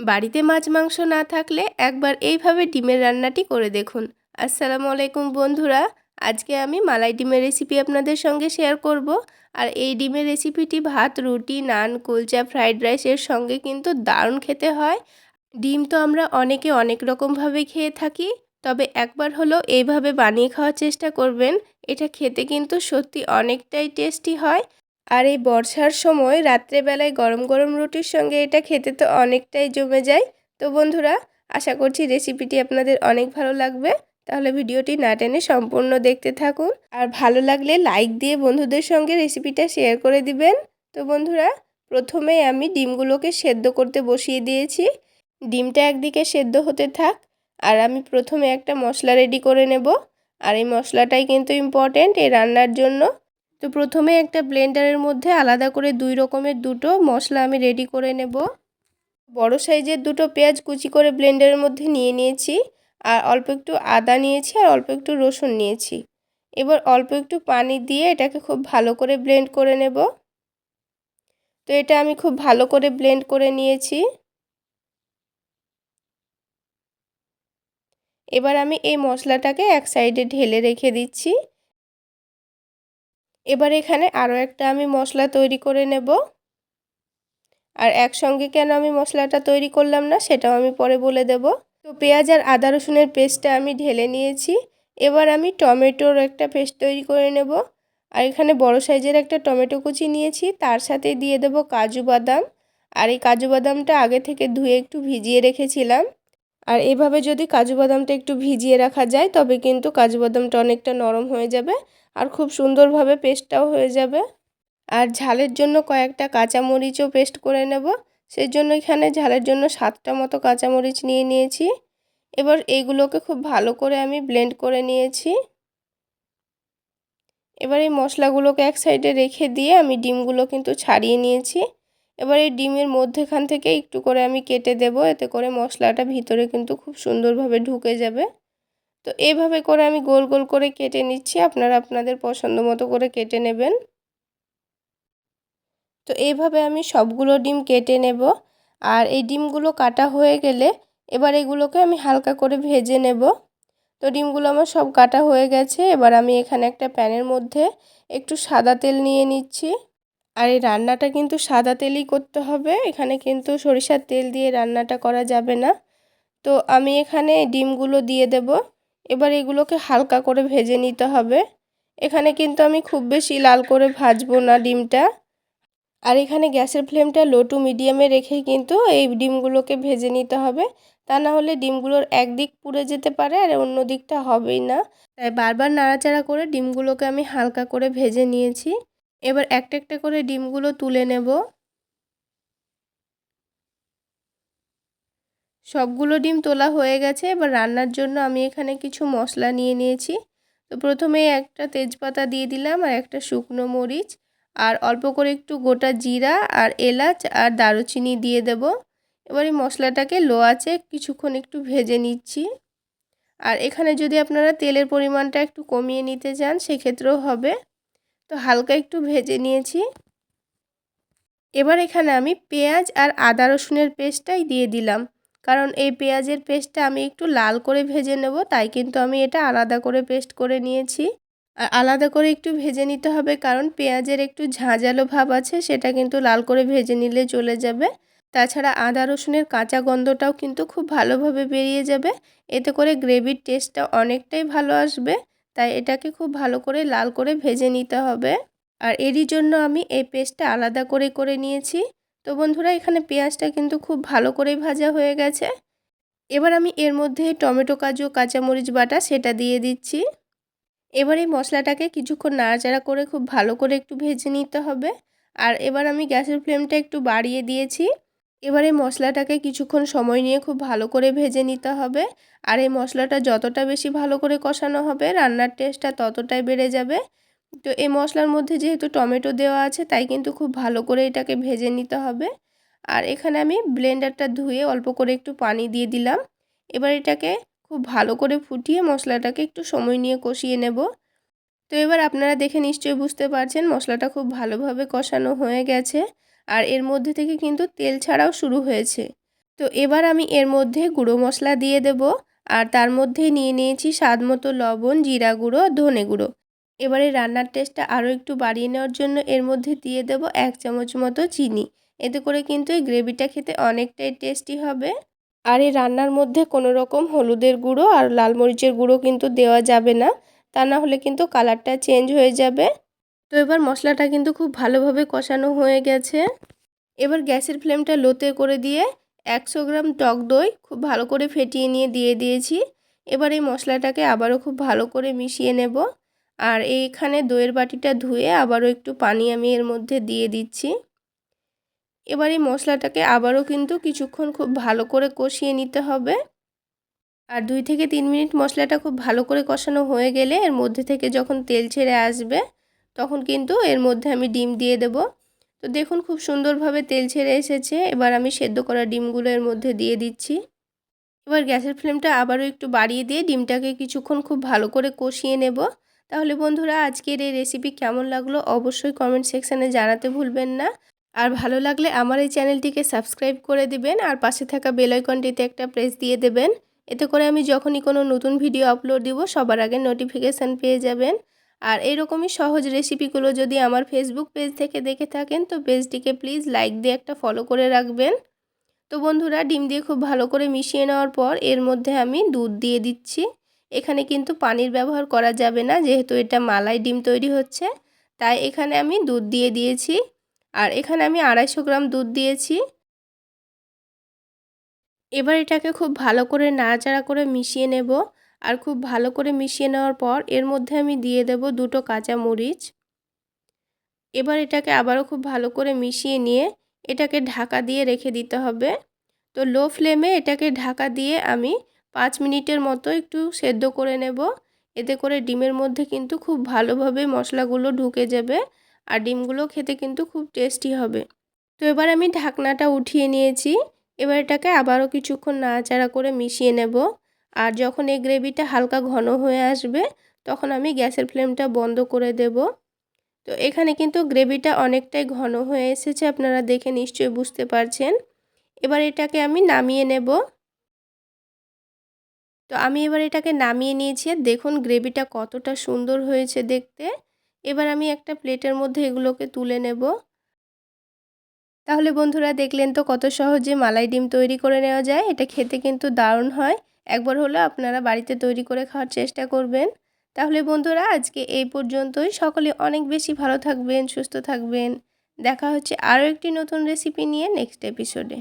বাড়িতে মাছ, মাংস না থাকলে একবার এইভাবে ডিমের রান্নাটি করে দেখুন। আসসালামু আলাইকুম বন্ধুরা, আজকে আমি মালাই ডিমের রেসিপি আপনাদের সঙ্গে শেয়ার করব। আর এই ডিমের রেসিপিটি ভাত, রুটি, নান, কুলচা ফ্রাইড রাইসের সঙ্গে কিন্তু দারুণ খেতে হয়। ডিম তো আমরা অনেকে অনেক রকমভাবে খেয়ে থাকি, তবে একবার হলো এইভাবে বানিয়ে খাওয়ার চেষ্টা করবেন। এটা খেতে কিন্তু সত্যি অনেকটাই টেস্টি হয়। আর এই বর্ষার সময় রাত্রেবেলায় গরম গরম রুটির সঙ্গে এটা খেতে তো অনেকটাই জমে যায়। তো বন্ধুরা, আশা করছি রেসিপিটি আপনাদের অনেক ভালো লাগবে। তাহলে ভিডিওটি না টেনে সম্পূর্ণ দেখতে থাকুন। আর ভালো লাগলে লাইক দিয়ে বন্ধুদের সঙ্গে রেসিপিটা শেয়ার করে দিবেন। তো বন্ধুরা, প্রথমে আমি ডিমগুলোকে সেদ্ধ করতে বসিয়ে দিয়েছি। ডিমটা একদিকে সেদ্ধ হতে থাক, আর আমি প্রথমে একটা মশলা রেডি করে নেব। আর এই মশলাটাই কিন্তু ইম্পর্টেন্ট এই রান্নার জন্য। তো প্রথমে একটা ব্লেন্ডারের মধ্যে আলাদা করে দুই রকমের দুটো মশলা আমি রেডি করে নেব। বড় সাইজের দুটো পেঁয়াজ কুচি করে ব্লেন্ডারের মধ্যে নিয়ে নিয়েছি। আর অল্প একটু আদা নিয়েছি আর অল্প একটু রসুন নিয়েছি। এবার অল্প একটু পানি দিয়ে এটাকে খুব ভালো করে ব্লেন্ড করে নেব। তো এটা আমি খুব ভালো করে ব্লেন্ড করে নিয়েছি। এবার আমি এই মশলাটাকে এক সাইডে ঢেলে রেখে দিচ্ছি। এবার এখানে আরও একটা আমি মশলা তৈরি করে নেব। আর একসঙ্গে কেন আমি মশলাটা তৈরি করলাম না সেটাও আমি পরে বলে দেব। তো পেঁয়াজ আর আদা রসুনের পেস্টটা আমি ঢেলে নিয়েছি। এবার আমি টমেটোর একটা পেস্ট তৈরি করে নেব। আর এখানে বড় সাইজের একটা টমেটো কুচি নিয়েছি, তার সাথে দিয়ে দেব কাজু বাদাম। আর এই কাজু বাদামটা আগে থেকে ধুয়ে একটু ভিজিয়ে রেখেছিলাম। আর এভাবে যদি কাজু বাদামটা একটু ভিজিয়ে রাখা যায়, তবে কিন্তু কাজু বাদামটা অনেকটা নরম হয়ে যাবে আর খুব সুন্দরভাবে পেস্টটাও হয়ে যাবে। আর ঝালের জন্য কয়েকটা কাঁচামরিচও পেস্ট করে নেব। সেই জন্য এখানে ঝালের জন্য সাতটা মতো কাঁচামরিচ নিয়ে নিয়েছি। এবার এইগুলোকে খুব ভালো করে আমি ব্লেন্ড করে নিয়েছি। এবার এই মশলাগুলোকে এক সাইডে রেখে দিয়ে আমি ডিমগুলো কিন্তু ছাড়িয়ে নিয়েছি। এবার এই ডিমের মধ্যেখান থেকে একটু করে আমি কেটে দেব, এতে করে মশলাটা ভিতরে কিন্তু খুব সুন্দরভাবে ঢুকে যাবে। তো এইভাবে করে আমি গোল গোল করে কেটে নিচ্ছি, আপনারা আপনাদের পছন্দ মতো করে কেটে নেবেন। তো এইভাবে আমি সবগুলো ডিম কেটে নেব, আর এই ডিমগুলো কাটা হয়ে গেলে এবার এগুলোকে আমি হালকা করে ভেজে নেব। তো ডিমগুলো আমার সব কাটা হয়ে গেছে, এবার আমি এখানে একটা প্যানের মধ্যে একটু সাদা তেল নিয়ে নিচ্ছি। আর এই রান্নাটা কিন্তু সাদা তেলই করতে হবে। এখানে কিন্তু সরিষার তেল দিয়ে রান্নাটা করা যাবে না। তো আমি এখানে ডিমগুলো দিয়ে দেব। এবার এগুলোকে হালকা করে ভেজে নিতে হবে। এখানে কিন্তু আমি খুব বেশি লাল করে ভাজবো না ডিমটা। আর এখানে গ্যাসের ফ্লেমটা লো টু মিডিয়ামে রেখেই কিন্তু এই ডিমগুলোকে ভেজে নিতে হবে। তা না হলে ডিমগুলোর একদিক পুড়ে যেতে পারে আর অন্য দিকটা হবেই না। তাই বারবার নাড়াচাড়া করে ডিমগুলোকে আমি হালকা করে ভেজে নিয়েছি। এবার একটা একটা করে ডিমগুলো তুলে নেব। সবগুলো ডিম তোলা হয়ে গেছে, এবার রান্নার জন্য আমি এখানে কিছু মশলা নিয়ে নিয়েছি। তো প্রথমে একটা তেজপাতা দিয়ে দিলাম আর একটা শুকনো মরিচ, আর অল্প করে একটু গোটা জিরা আর এলাচ আর দারুচিনি দিয়ে দেব। এবার এই মশলাটাকে লো আছে কিছুক্ষণ একটু ভেজে নিচ্ছি। আর এখানে যদি আপনারা তেলের পরিমাণটা একটু কমিয়ে নিতে চান, সেক্ষেত্রেও হবে। তো হালকা একটু ভেজে নিয়েছি। এবার এখানে আমি পেঁয়াজ আর আদা রসুনের পেস্টটাই দিয়ে দিলাম। কারণ এই পেঁয়াজের পেস্টটা আমি একটু লাল করে ভেজে নেব, তাই কিন্তু আমি এটা আলাদা করে পেস্ট করে নিয়েছি। আর আলাদা করে একটু ভেজে নিতে হবে, কারণ পেঁয়াজের একটু ঝাঁঝালো ভাব আছে, সেটা কিন্তু লাল করে ভেজে নিলে চলে যাবে। তাছাড়া আদা রসুনের কাঁচা গন্ধটাও কিন্তু খুব ভালোভাবে বেরিয়ে যাবে। এতে করে গ্রেভির টেস্টটা অনেকটাই ভালো আসবে। তাই এটাকে খুব ভালো করে লাল করে ভেজে নিতে হবে। আর এরই জন্য আমি এই পেস্টটা আলাদা করে করে নিয়েছি। তো বন্ধুরা, এখানে পেঁয়াজটা কিন্তু খুব ভালো করে ভাজা হয়ে গেছে। এবার আমি এর মধ্যে টমেটো, কাজু, কাঁচামরিচ বাটা সেটা দিয়ে দিচ্ছি। এবার এই মশলাটাকে কিছুক্ষণ নাড়াচাড়া করে খুব ভালো করে একটু ভেজে নিতে হবে। আর এবার আমি গ্যাসের ফ্লেমটা একটু বাড়িয়ে দিয়েছি। এবার মশলাটাকে কিছুক্ষণ সময় নিয়ে খুব ভালো করে ভেজে নিতে হবে। আর এই মশলাটা যতটা বেশি ভালো করে কষানো হবে, রান্নার টেস্টটা ততটাই বেড়ে যাবে। তো এই মশলার মধ্যে যেহেতু টমেটো দেওয়া আছে, তাই কিন্তু খুব ভালো করে এটাকে ভেজে নিতে হবে। আর এখানে আমি ব্লেন্ডারটা ধুয়ে অল্প করে একটু পানি দিয়ে দিলাম। এবার এটাকে খুব ভালো করে ফুটিয়ে মশলাটাকে একটু সময় নিয়ে কষিয়ে নেব। তো এবার আপনারা দেখে নিশ্চয়ই বুঝতে পারছেন, মশলাটা খুব ভালোভাবে কষানো হয়ে গেছে। আর এর মধ্যে থেকে কিন্তু তেল ছাড়াও শুরু হয়েছে। তো এবার আমি এর মধ্যে গুঁড়ো মশলা দিয়ে দেব আর তার মধ্যে নিয়ে নিয়েছি স্বাদ মতো লবণ, জিরা গুঁড়ো, ধনে গুঁড়ো। এবারে রান্নার টেস্টটা আরও একটু বাড়িয়ে নেওয়ার জন্য এর মধ্যে দিয়ে দেব এক চামচ মতো চিনি। এতে করে কিন্তু এই গ্রেভিটা খেতে অনেকটাই টেস্টি হবে। আর এই রান্নার মধ্যে কোনো রকম হলুদের গুঁড়ো আর লাল মরিচের গুঁড়ো কিন্তু দেওয়া যাবে না। তা না হলে কিন্তু কালারটা চেঞ্জ হয়ে যাবে। তো এবার মশলাটা কিন্তু খুব ভালোভাবে কষানো হয়ে গেছে। এবার গ্যাসের ফ্লেমটা লোতে করে দিয়ে একশো গ্রাম টক দই খুব ভালো করে ফেটিয়ে নিয়ে দিয়ে দিয়েছি। এবার এই মশলাটাকে আবারও খুব ভালো করে মিশিয়ে নেব। আর এইখানে দইয়ের বাটিটা ধুয়ে আবারও একটু পানি আমি এর মধ্যে দিয়ে দিচ্ছি। এবার এই মশলাটাকে আবারও কিন্তু কিছুক্ষণ খুব ভালো করে কষিয়ে নিতে হবে। আর দুই থেকে তিন মিনিট মশলাটা খুব ভালো করে কষানো হয়ে গেলে এর মধ্যে থেকে যখন তেল ছেড়ে আসবে তখন কিন্তু এর মধ্যে আমি ডিম দিয়ে দেব। তো দেখুন খুব সুন্দরভাবে তেল ছেড়ে এসেছে। এবার আমি সেদ্ধ করা ডিমগুলো এর মধ্যে দিয়ে দিচ্ছি। এবার গ্যাসের ফ্লেমটা আবারও একটু বাড়িয়ে দিয়ে ডিমটাকে কিছুক্ষণ খুব ভালো করে কষিয়ে নেব। তাহলে বন্ধুরা, আজকের এই রেসিপি কেমন লাগল অবশ্যই কমেন্ট সেকশানে জানাতে ভুলবেন না। আর ভালো লাগলে আমার এই চ্যানেলটিকে সাবস্ক্রাইব করে দিবেন আর পাশে থাকা বেলাইকনটিতে একটা প্রেস দিয়ে দেবেন। এতে করে আমি যখনই কোনো নতুন ভিডিও আপলোড দিব, সবার আগে নোটিফিকেশান পেয়ে যাবেন। আর এরকমই সহজ রেসিপিগুলো যদি আমার ফেসবুক পেজ থেকে দেখে থাকেন, তো পেজটিকে প্লিজ লাইক দিয়ে একটা ফলো করে রাখবেন। তো বন্ধুরা, ডিম দিয়ে খুব ভালো করে মিশিয়ে নেওয়ার পর এর মধ্যে আমি দুধ দিয়ে দিচ্ছি। এখানে কিন্তু পানির ব্যবহার করা যাবে না, যেহেতু এটা মালাই ডিম তৈরি হচ্ছে, তাই এখানে আমি দুধ দিয়ে দিয়েছি। আর এখানে আমি আড়াইশো গ্রাম দুধ দিয়েছি। এবার এটাকে খুব ভালো করে নাড়াচাড়া করে মিশিয়ে নেব। আর খুব ভালো করে মিশিয়ে নেওয়ার পর এর মধ্যে আমি দিয়ে দেব দুটো কাঁচা মরিচ। এবার এটাকে আবারও খুব ভালো করে মিশিয়ে নিয়ে এটাকে ঢাকা দিয়ে রেখে দিতে হবে। তো লো ফ্লেমে এটাকে ঢাকা দিয়ে আমি পাঁচ মিনিটের মতো একটু সেদ্ধ করে নেব। এতে করে ডিমের মধ্যে কিন্তু খুব ভালোভাবে মশলাগুলো ঢুকে যাবে আর ডিমগুলো খেতে কিন্তু খুব টেস্টি হবে। তো এবার আমি ঢাকনাটা উঠিয়ে নিয়েছি। এবার এটাকে আবারও কিছুক্ষণ নাড়াচাড়া করে মিশিয়ে নেব। আর যখন এই গ্রেভিটা হালকা ঘন হয়ে আসবে, তখন আমি গ্যাসের ফ্লেমটা বন্ধ করে দেব। তো এখানে কিন্তু গ্রেভিটা অনেকটাই ঘন হয়ে এসেছে, আপনারা দেখে নিশ্চয়ই বুঝতে পারছেন। এবার এটাকে আমি নামিয়ে নেব। তো আমি এবার এটাকে নামিয়ে নিয়েছি দেখুন গ্রেভিটা কতটা সুন্দর হয়েছে দেখতে। এবার আমি একটা প্লেটের মধ্যে এগুলোকে তুলে নেব। তাহলে বন্ধুরা দেখলেন তো কত সহজে মালাই ডিম তৈরি করে নেওয়া যায়, এটা খেতে কিন্তু দারুণ হয়। একবার হলো আপনারা বাড়িতে তৈরি করে খাওয়ার চেষ্টা করবেন। তাহলে বন্ধুরা আজকে এই পর্যন্তই। সকলে অনেক বেশি ভালো থাকবেন, সুস্থ থাকবেন। দেখা হচ্ছে আরও একটি নতুন রেসিপি নিয়ে নেক্সট এপিসোডে